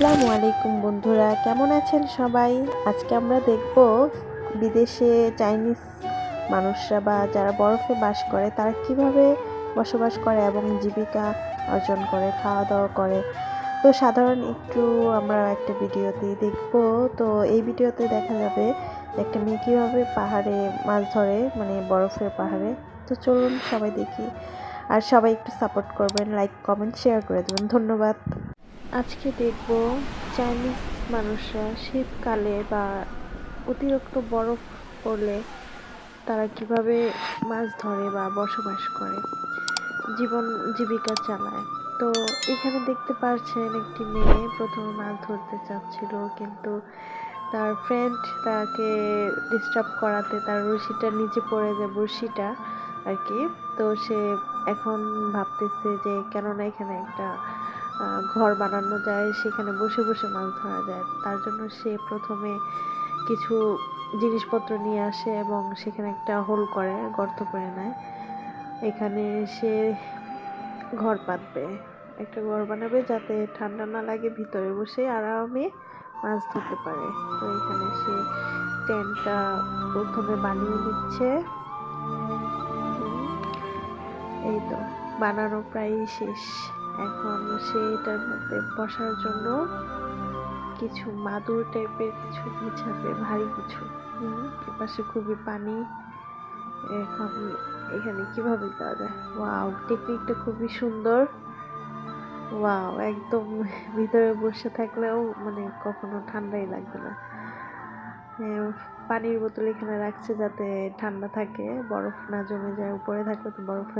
আসসালামু আলাইকুম বন্ধুরা, কেমন আছেন সবাই? আজকে আমরা দেখব বিদেশে চাইনিজ মানুষরা বা যারা বরফে বাস করে, তারা কীভাবে বসবাস করে এবং জীবিকা অর্জন করে খাওয়া দাওয়া করে। তো সাধারণ একটু আমরা একটা ভিডিওতে দেখব। তো এই ভিডিওতে দেখা যাবে একটা মেয়ে কীভাবে পাহাড়ে মাছ ধরে মানে বরফের পাহাড়ে। তো চলুন সবাই দেখি। আর সবাই একটু সাপোর্ট করবেন লাইক কমেন্ট শেয়ার করে দেবেন। ধন্যবাদ। আজকে দেখব চাইনিজ মানুষরা শীতকালে বা অতিরিক্ত বরফ পড়লে তারা কীভাবে মাছ ধরে বা বসবাস করে, জীবন জীবিকা চালায়। তো এখানে দেখতে পাচ্ছেন একটি মেয়ে প্রথমে মাছ ধরতে চাচ্ছিল, কিন্তু তার ফ্রেন্ড তাকে ডিস্টার্ব করাতে, তার রশিটা নিচে পড়ে যায়, বড়শিটা আর কি। তো সে এখন ভাবতেছে যে কেননা এখানে একটা ঘর বানানো যায়, সেখানে বসে বসে মাছ ধরা যায়। তার জন্য সে প্রথমে কিছু জিনিসপত্র নিয়ে আসে এবং সেখানে একটা হোল করে, গর্ত করে নেয়। এখানে সে ঘর পাতবে একটা ঘর বানাবে যাতে ঠান্ডা না লাগে, ভিতরে বসে আরামে মাছ ধরতে পারে। তো এখানে সে টেন্টটা প্রথমে বানিয়ে নিচ্ছে। এই তো, বানানো প্রায় শেষ। এখন সে এটার মধ্যে বসার জন্য কিছু মাদুর টাইপের কিছু বিছাবে ভারী কিছু। এপাশে খুবই পানি। এখন এখানে কীভাবে দেওয়া যায়? ওয়াও, টেকনিকটা খুবই সুন্দর। ওয়াও, একদম ভিতরে বসে থাকলেও মানে কখনো ঠান্ডাই লাগবে না। পানির বোতল এখানে রাখছে যাতে ঠান্ডা থাকে, বরফ না জমে যায়, উপরে থাকলে তো বরফ